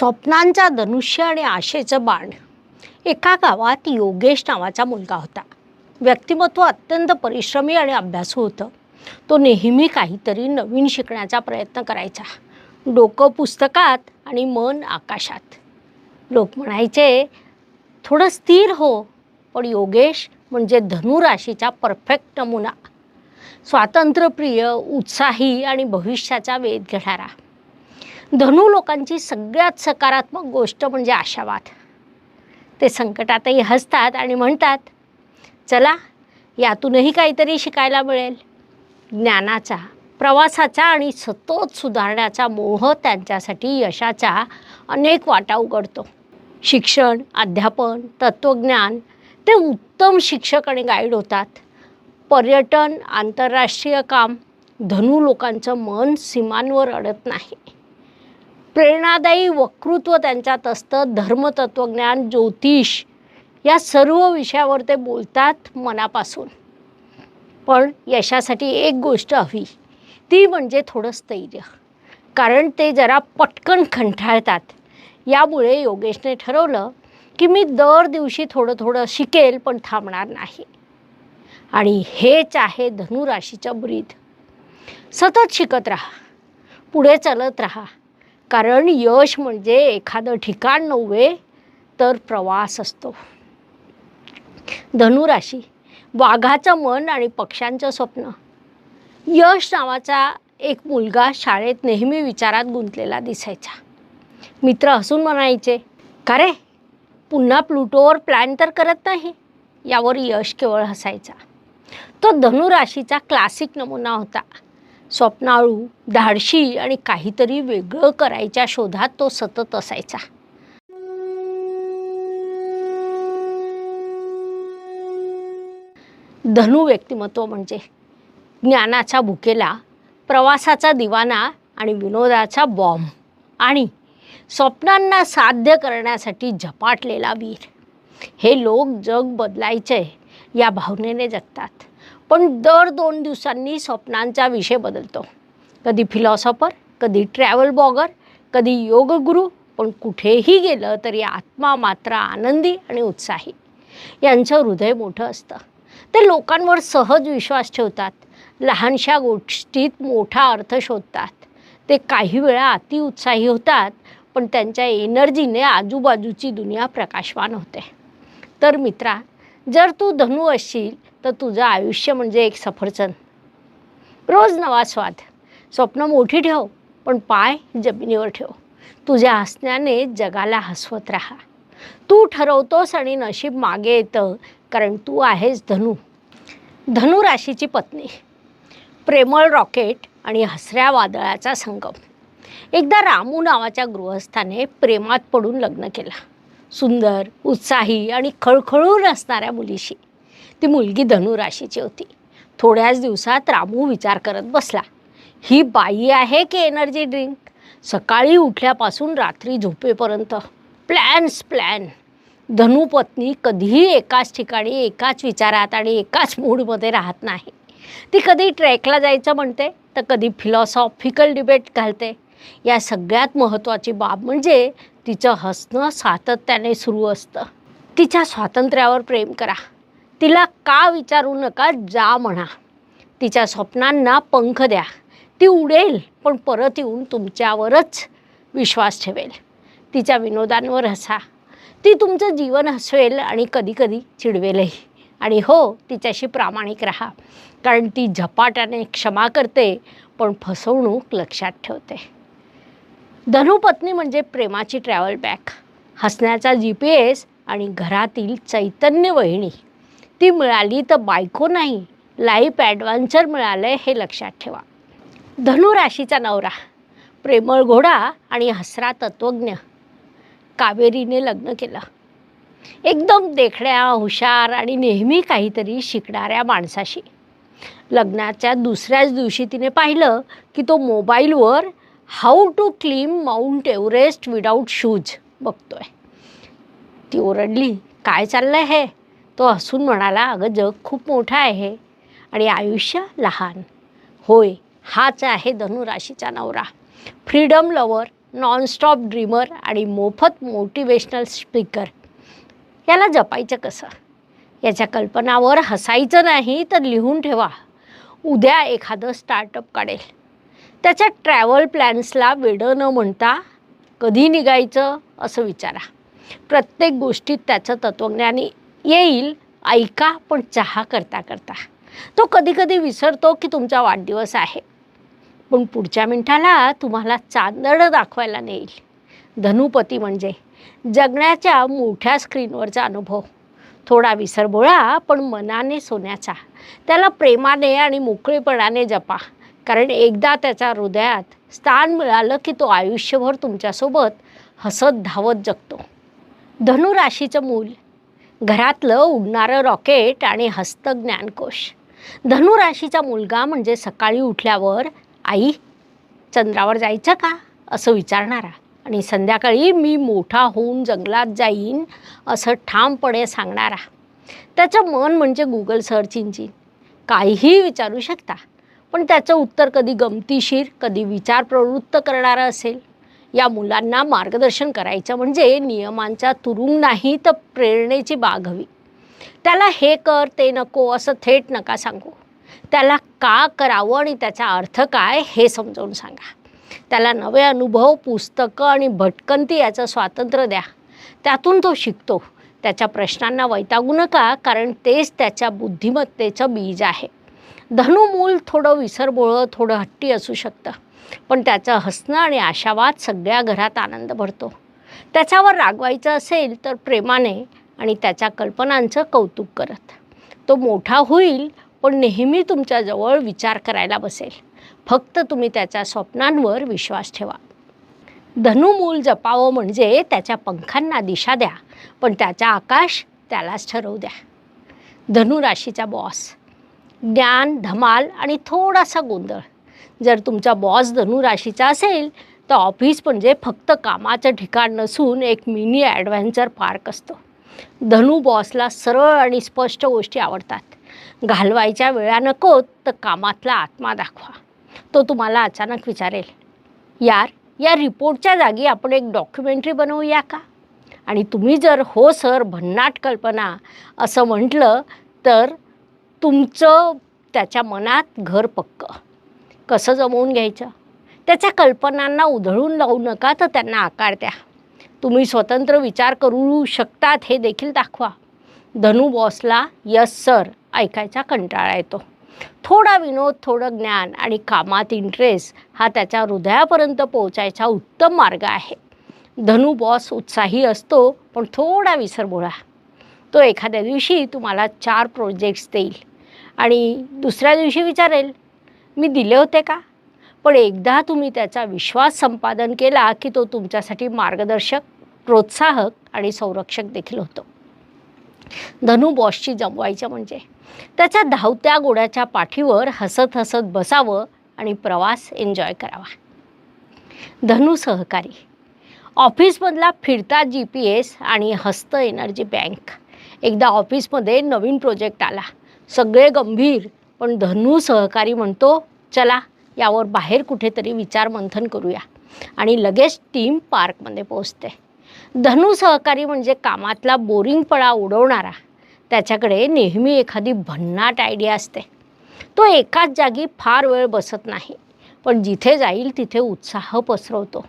स्वप्नांचा धनुष्य आणि आशेचं बाण. एका गावात योगेश नावाचा मुलगा होता. व्यक्तिमत्व अत्यंत परिश्रमी आणि अभ्यासू होतं. तो नेहमी काहीतरी नवीन शिकण्याचा प्रयत्न करायचा. डोकं पुस्तकात आणि मन आकाशात. लोक म्हणायचे थोडं स्थिर हो पण योगेश म्हणजे धनुराशीचा परफेक्ट नमुना. स्वातंत्र्यप्रिय उत्साही आणि भविष्याचा वेध घेणारा. धनु लोकांची सगळ्यात सकारात्मक गोष्ट म्हणजे आशावाद. ते संकटातही हसतात आणि म्हणतात चला यातूनही काहीतरी शिकायला मिळेल. ज्ञानाचा प्रवासाचा आणि सतत सुधारण्याचा मोह त्यांच्यासाठी यशाच्या अनेक वाटा उघडतो. शिक्षण अध्यापन तत्त्वज्ञान ते उत्तम शिक्षक आणि गाईड होतात. पर्यटन आंतरराष्ट्रीय काम धनु लोकांचं मन सीमांवर अडत नाही. प्रेरणादायी वक्तृत्व त्यांच्यात असतं धर्मतत्वज्ञान ज्योतिष या सर्व विषयावर ते बोलतात मनापासून. पण यशासाठी एक गोष्ट हवी ती म्हणजे थोडं स्थैर्य. कारण ते जरा पटकन कंठाळतात यामुळे योगेशने ठरवलं की मी दर दिवशी थोडं थोडं शिकेल पण थांबणार नाही. आणि हेच आहे धनुराशीचं ब्रीद सतत शिकत राहा. पुढे चालत राहा. कारण यश म्हणजे एखादं ठिकाण नव्हे तर प्रवास असतो. धनुराशी वाघाचं मन आणि पक्ष्यांचं स्वप्न. यश नावाचा एक मुलगा शाळेत नेहमी विचारात गुंतलेला दिसायचा. मित्र हसून म्हणायचे का रे पुन्हा प्लुटोवर प्लॅन तर करत नाही. यावर यश केवळ हसायचा. तो धनुराशीचा क्लासिक नमुना होता. स्वप्नाळू धाडशी आणि काहीतरी वेगळं करायच्या शोधात तो सतत असायचा. धनु व्यक्तिमत्व म्हणजे ज्ञानाचा भुकेला प्रवासाचा दिवाना आणि विनोदाचा बॉम्ब आणि स्वप्नांना साध्य करण्यासाठी झपाटलेला वीर. हे लोक जग बदलायचे या भावनेने जगतात. पण दर दोन दिवसांनी स्वप्नांचा विषय बदलतो. कधी फिलॉसॉफर कधी ट्रॅव्हल ब्लॉगर कधी योगगुरू पण कुठेही गेलं तरी आत्मा मात्र आनंदी आणि उत्साही. यांचं हृदय मोठं असतं. ते लोकांवर सहज विश्वास ठेवतात. लहानशा गोष्टीत मोठा अर्थ शोधतात. ते काही वेळा अतिउत्साही होतात पण त्यांच्या एनर्जीने आजूबाजूची दुनिया प्रकाशवान होते. तर मित्रा जर तू धनु असशील तर तुझं आयुष्य म्हणजे एक सफरचंद. रोज नवा स्वाद. स्वप्न मोठी ठेव पण पाय जमिनीवर ठेव. तुझ्या हसण्याने जगाला हसवत राहा. तू ठरवतोस आणि नशीब मागे येतं कारण तू आहेस धनु. धनु राशीची पत्नी. प्रेमळ रॉकेट आणि हसऱ्या वादळाचा संगम. एकदा रामू नावाच्या गृहस्थाने प्रेमात पडून लग्न केलं. सुंदर उत्साही आणि खळखळून असणाऱ्या मुलीशी. ती मुलगी धनुराशीची होती. थोड्याच दिवसात रामू विचार करत बसला. ही बाई आहे की एनर्जी ड्रिंक सकाळी उठल्यापासून रात्री झोपेपर्यंत. प्लॅन्स प्लॅन धनुपत्नी कधीही एकाच ठिकाणी एकाच विचारात आणि एकाच मूडमध्ये राहत नाही. ती कधी ट्रॅकला जायचं म्हणते तर कधी फिलॉसॉफिकल डिबेट घालते. या सगळ्यात महत्त्वाची बाब म्हणजे तिचं हसणं सातत्याने सुरू असतं. तिच्या स्वातंत्र्यावर प्रेम करा. तिला का विचारू नका जा म्हणा. तिच्या स्वप्नांना पंख द्या. ती उडेल पण परत येऊन तुमच्यावरच विश्वास ठेवेल. तिच्या विनोदांवर हसा. ती तुमचं जीवन हसवेल आणि कधीकधी चिडवेलही. आणि हो तिच्याशी प्रामाणिक राहा. कारण ती झपाट्याने क्षमा करते पण फसवणूक लक्षात ठेवते. धनुपत्नी म्हणजे प्रेमाची ट्रॅव्हल बॅग हसण्याचा जी पी एस आणि घरातील चैतन्य वहिणी ती मिळाली तर बायको नाही लाईफ ॲडव्हेंचर मिळालं हे लक्षात ठेवा. धनुराशीचा नवरा प्रेमळ घोडा आणि हसरा तत्त्वज्ञ कावेरीने लग्न केलं. एकदम देखण्या हुशार आणि नेहमी काहीतरी शिकणाऱ्या माणसाशी. लग्नाच्या दुसऱ्याच दिवशी तिने पाहिलं की तो मोबाईलवर how to climb Mount Everest without shoes बघतोय. ती ओरडली काय चाललं हे? तो हसून म्हणाला अगं जग खूप मोठं आहे आणि आयुष्य लहान. होय हाच आहे धनुराशीचा नवरा. फ्रीडम लवर नॉनस्टॉप ड्रीमर आणि मोफत मोटिवेशनल स्पीकर याला जपायचं कसं? याच्या कल्पनावर हसायचं नाही तर लिहून ठेवा. उद्या एखादं स्टार्टअप काढेल. त्याच्या ट्रॅव्हल प्लॅन्सला वेडं न म्हणता कधी निघायचं असं विचारा. प्रत्येक गोष्टीत त्याचं तत्त्वज्ञान येईल ऐका पण चहा करता करता. तो कधी कधी विसरतो की तुमचा वाढदिवस आहे. पण पुढच्या मिनिटाला तुम्हाला चांदणं दाखवायला नेईल. धनुपती म्हणजे जगण्याच्या मोठ्या स्क्रीनवरचा अनुभव. थोडा विसरबोळा पण मनाने सोन्याचा. त्याला प्रेमाने आणि मोकळेपणाने जपा. कारण एकदा त्याच्या हृदयात स्थान मिळालं की तो आयुष्यभर तुमच्यासोबत हसत धावत जगतो. धनुराशीचं मूल घरातलं उडणारं रॉकेट आणि हस्त ज्ञानकोश. धनुराशीचा मुलगा म्हणजे सकाळी उठल्यावर आई चंद्रावर जायचं का? असं विचारणारा. आणि संध्याकाळी मी मोठा होऊन जंगलात जाईन असं ठामपणे सांगणारा. त्याचं मन म्हणजे गुगल सर्च इंजिन काहीही विचारू शकता. पण त्याचं उत्तर कधी गमतीशीर कधी विचार प्रवृत्त करणारं असेल. या मुलांना मार्गदर्शन करायचं म्हणजे नियमांचा तुरुंग नाही तर प्रेरणेची बाग हवी. त्याला हे कर ते नको असं थेट नका सांगू. त्याला का करावं आणि त्याचा अर्थ काय हे समजावून सांगा. त्याला नवे अनुभव पुस्तकं आणि भटकंती याचं स्वातंत्र्य द्या. त्यातून तो शिकतो. त्याच्या प्रश्नांना वैतागू नका कारण तेच त्याच्या बुद्धिमत्तेचं बीज आहे. धनुमूल थोडं विसरबोळं थोडं हट्टी असू शकतं. पण त्याचं हसणं आणि आशावाद सगळ्या घरात आनंद भरतो. त्याच्यावर रागवायचं असेल तर प्रेमाने आणि त्याच्या कल्पनांचं कौतुक करत. तो मोठा होईल पण नेहमी तुमच्याजवळ विचार करायला बसेल. फक्त तुम्ही त्याच्या स्वप्नांवर विश्वास ठेवा. धनुमूल जपावं म्हणजे त्याच्या पंखांना दिशा द्या पण त्याचा आकाश त्यालाच ठरवू द्या. धनुराशीचा बॉस ज्ञान धमाल आणि थोडासा गोंधळ. जर तुमचा बॉस धनुराशीचा असेल तर ऑफिस म्हणजे फक्त कामाचं ठिकाण नसून एक मिनी ॲडव्हेंचर पार्क असतो. धनु बॉसला सरळ आणि स्पष्ट गोष्टी आवडतात. घालवायच्या वेळा नकोत तर कामातला आत्मा दाखवा. तो तुम्हाला अचानक विचारेल यार या रिपोर्टच्या जागी आपण एक डॉक्युमेंटरी बनवूया का? आणि तुम्ही जर हो सर भन्नाट कल्पना असं म्हटलं तर तुमचं त्याच्या मनात घर पक्क. कसं जमवून घ्यायचं? त्याच्या कल्पनांना उधळून लावू नका तर त्यांना आकार द्या. तुम्ही स्वतंत्र विचार करू शकतात हे देखील दाखवा. धनु बॉसला यस सर ऐकायचा कंटाळा येतो. थोडा विनोद थोडं ज्ञान आणि कामात इंटरेस्ट हा त्याच्या हृदयापर्यंत पोहोचायचा उत्तम मार्ग आहे. धनु बॉस उत्साही असतो पण थोडा विसरबोळा. तो एखाद्या दिवशी तुम्हाला चार प्रोजेक्ट्स देईल. आणि दुसऱ्या दिवशी विचारेल मी दिले होते का? पण एकदा तुम्ही त्याचा विश्वास संपादन केला की तो तुमच्यासाठी मार्गदर्शक प्रोत्साहक आणि संरक्षक देखील होतो. धनू बॉसची जमवायचं म्हणजे त्याच्या धावत्या गोड्याच्या पाठीवर हसत हसत बसावं आणि प्रवास एन्जॉय करावा. धनु सहकारी ऑफिसमधला फिरता जी पी एस आणि हस्त एनर्जी बँक. एकदा ऑफिसमध्ये नवीन प्रोजेक्ट आला. सगळे गंभीर पण धनु सहकारी म्हणतो चला यावर बाहेर कुठेतरी विचार मंथन करूया. आणि लगेच टीम पार्कमध्ये पोहोचते. धनु सहकारी म्हणजे कामातला बोरिंगपणा उडवणारा. त्याच्याकडे नेहमी एखादी भन्नाट आयडिया असते. तो एकाच जागी फार वेळ बसत नाही पण जिथे जाईल तिथे उत्साह पसरवतो.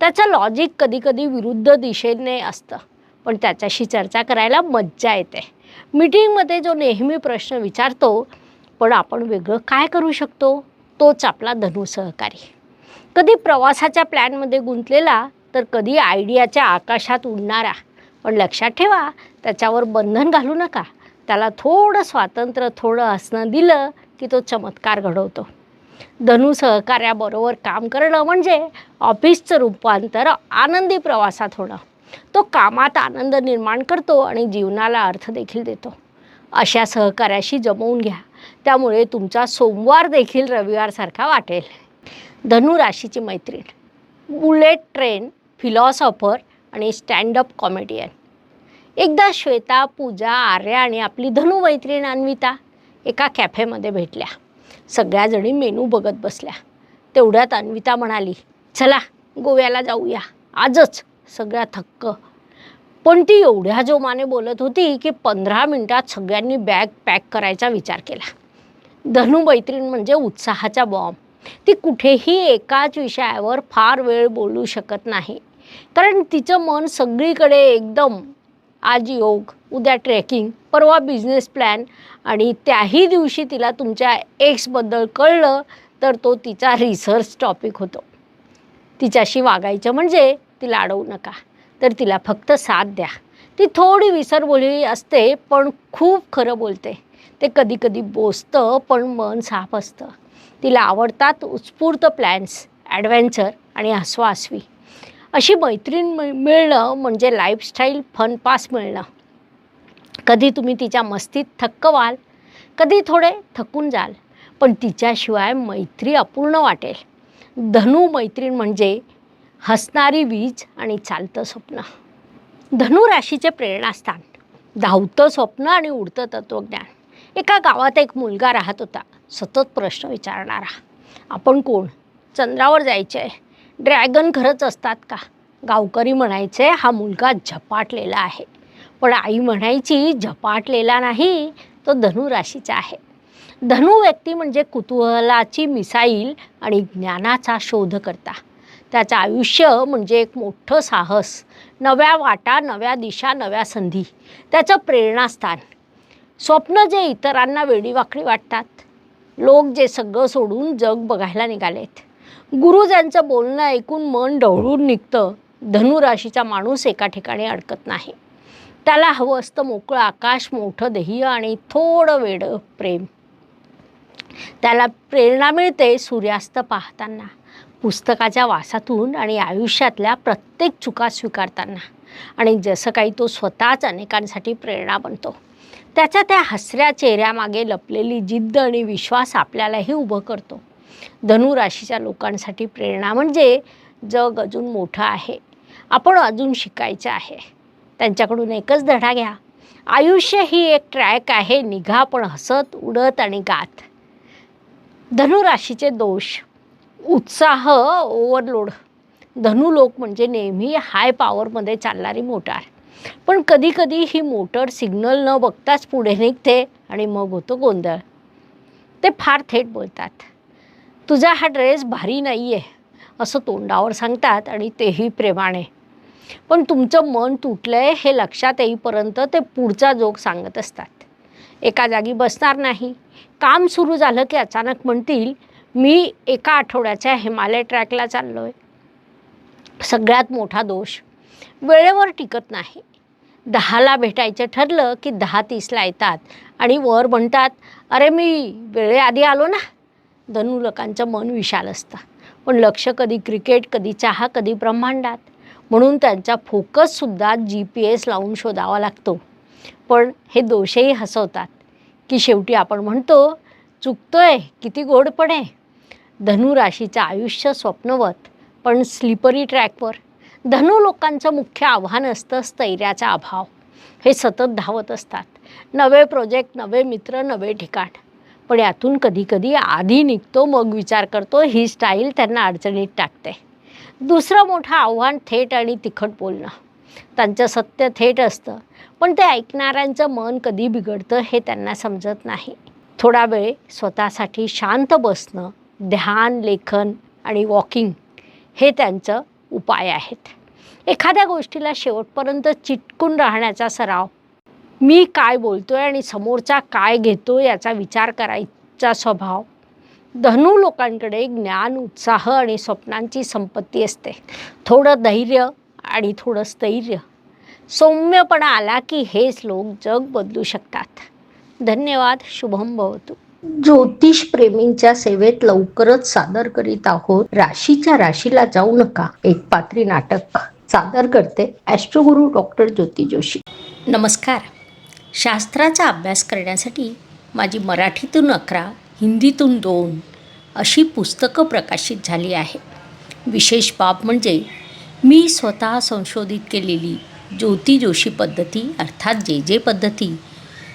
त्याचं लॉजिक कधीकधी विरुद्ध दिशेने असतं पण त्याच्याशी चर्चा करायला मज्जा येते. मीटिंगमध्ये जो नेहमी प्रश्न विचारतो पण आपण वेगळं काय करू शकतो? तोच आपला धनु सहकारी. कधी प्रवासाच्या प्लॅनमध्ये गुंतलेला तर कधी आयडियाच्या आकाशात उडणारा. पण लक्षात ठेवा त्याच्यावर बंधन घालू नका. त्याला थोडं स्वातंत्र्य थोडं असणं दिलं की तो चमत्कार घडवतो. धनु सहकार्याबरोबर काम करणं म्हणजे ऑफिसचं रूपांतर आनंदी प्रवासात होणं. तो कामात आनंद निर्माण करतो आणि जीवनाला अर्थ देखील देतो. अशा सहकार्याशी जमवून घ्या. त्यामुळे तुमचा सोमवार देखील रविवारसारखा वाटेल. धनु राशीची मैत्रीण बुलेट ट्रेन फिलॉसॉफर आणि स्टँडअप कॉमेडियन. एकदा श्वेता पूजा आर्या आणि आपली धनु मैत्रीण अन्विता एका कॅफेमध्ये भेटल्या. सगळ्याजणी मेनू बघत बसल्या. तेवढ्यात अन्विता म्हणाली चला गोव्याला जाऊया. आजच सगळ्या थक्क. पण ती एवढ्या जोमाने बोलत होती की पंधरा मिनिटात सगळ्यांनी बॅग पॅक करायचा विचार केला. धनु मैत्रीण म्हणजे उत्साहाचा बॉम्ब ती कुठेही एकाच विषयावर फार वेळ बोलू शकत नाही. कारण तिचं मन सगळीकडे एकदम आज योग उद्या ट्रेकिंग परवा बिझनेस प्लॅन आणि त्याही दिवशी तिला तुमच्या एक्सबद्दल कळलं तर तो तिचा रिसर्च टॉपिक होतो. तिच्याशी वागायचं म्हणजे तिला अडवू नका. तर तिला फक्त साथ द्या. ती थोडी विसरबोली असते पण खूप खरं बोलते. ते कधी कधी बोसतं पण मन साफ असतं. तिला आवडतात उत्स्फूर्त प्लॅन्स ॲडव्हेंचर आणि हसवाहसवी. अशी मैत्रीण मिळणं म्हणजे लाईफस्टाईल फन पास मिळणं. कधी तुम्ही तिच्या मस्तीत थक्क व्हाल कधी थोडे थकून जाल पण तिच्याशिवाय मैत्री अपूर्ण वाटेल. धनु मैत्रीण म्हणजे हसणारी वीज आणि चालतं स्वप्न. धनु राशीचे प्रेरणास्थान. धावतं स्वप्न आणि उडतं तत्त्वज्ञान एका गावात एक मुलगा राहत होता. सतत प्रश्न विचारणारा. आपण कोण? चंद्रावर जायचे आहे ड्रॅगन खरंच असतात का? गावकरी म्हणायचे हा मुलगा झपाटलेला आहे. पण आई म्हणायची झपाटलेला नाही तो धनु राशीचा आहे. धनु व्यक्ती म्हणजे कुतूहलाची मिसाईल आणि ज्ञानाचा शोध करता त्याचं आयुष्य म्हणजे एक मोठं साहस नव्या वाटा नव्या दिशा नव्या संधी त्याचं प्रेरणास्थान. स्वप्न जे इतरांना वेडीवाकडी वाटतात लोक जे सगळं सोडून जग बघायला निघालेत. गुरु ज्यांचं बोलणं ऐकून मन ढवळून निघतं धनुराशीचा माणूस एका ठिकाणी अडकत नाही. त्याला हवं असतं मोकळं आकाश मोठं ध्येय आणि थोडं वेडं प्रेम. त्याला प्रेरणा मिळते सूर्यास्त पाहताना. पुस्तकाच्या वासातून आणि आयुष्यातल्या प्रत्येक चुका स्वीकारताना. आणि जसं काही तो स्वतःच अनेकांसाठी प्रेरणा बनतो. त्याच्या त्या हसऱ्या चेहऱ्यामागे लपलेली जिद्द आणि विश्वास आपल्यालाही उभं करतो. धनुराशीच्या लोकांसाठी प्रेरणा म्हणजे जग अजून मोठं आहे. आपण अजून शिकायचं आहे. त्यांच्याकडून एकच धडा घ्या. आयुष्य ही एक ट्रॅक आहे. निघा पण हसत उडत आणि गात. धनुराशीचे दोष उत्साह ओव्हरलोड धनु लोक म्हणजे नेहमी हाय पॉवरमध्ये चालणारी मोटार. पण कधीकधी ही मोटर सिग्नल न बघताच पुढे निघते आणि मग होतो गोंधळ. ते फार थेट बोलतात. तुझा हा ड्रेस भारी नाही आहे असं तोंडावर सांगतात आणि तेही प्रेमाने. पण तुमचं मन तुटलं आहे हे लक्षात येईपर्यंत ते पुढचा जोक सांगत असतात. एका जागी बसणार नाही. काम सुरू झालं की अचानक म्हणतील मी एका आठवड्याच्या हिमालय ट्रॅकला चाललो आहे सगळ्यात मोठा दोष वेळेवर टिकत नाही. दहाला भेटायचं ठरलं की दहा तीसला येतात आणि वर म्हणतात अरे मी वेळेआधी आलो ना. धनु लोकांचं मन विशाल असतं. पण लक्ष कधी क्रिकेट कधी चहा कधी ब्रह्मांडात. म्हणून त्यांचा फोकससुद्धा जी पी एस लावून शोधावा लागतो. पण हे दोषही हसवतात. की शेवटी आपण म्हणतो चुकतोय किती गोडपणे धनु राशीचं आयुष्य स्वप्नवत पण स्लिपरी ट्रॅकवर धनु लोकांचं मुख्य आव्हान असतं स्थैर्याचा अभाव. हे सतत धावत असतात. नवे प्रोजेक्ट नवे मित्र नवे ठिकाण. पण यातून कधीकधी आधी निघतो मग विचार करतो ही स्टाईल त्यांना अडचणीत टाकते. दुसरं मोठं आव्हान थेट आणि तिखट बोलणं. त्यांचं सत्य थेट असतं पण ते ऐकणाऱ्यांचं मन कधी बिघडतं हे त्यांना समजत नाही. थोडा वेळ स्वतःसाठी शांत बसणं ध्यान लेखन आणि वॉकिंग हे त्यांचं उपाय आहेत. एखाद्या गोष्टीला शेवटपर्यंत चिटकून राहण्याचा सराव मी काय बोलतो आहे आणि समोरचा काय घेतो याचा विचार करायचा स्वभाव धनु लोकांकडे ज्ञान उत्साह आणि स्वप्नांची संपत्ती असते. थोडं धैर्य आणि थोडं स्थैर्य. सौम्यपणा आला की हेच लोक जग बदलू शकतात. धन्यवाद शुभम भवतु. ज्योतिष प्रेमींच्या सेवेत लवकरच सादर करीत आहोत. राशीच्या राशीला जाऊ नका. एक पात्री नाटक. सादर करते ॲस्ट्रोगुरू डॉक्टर ज्योती जोशी. नमस्कार. शास्त्राचा अभ्यास करण्यासाठी माझी मराठीतून अकरा हिंदीतून दोन अशी पुस्तकं प्रकाशित झाली आहे. विशेष बाब म्हणजे मी स्वतः संशोधित केलेली ज्योती जोशी पद्धती अर्थात जे जे पद्धती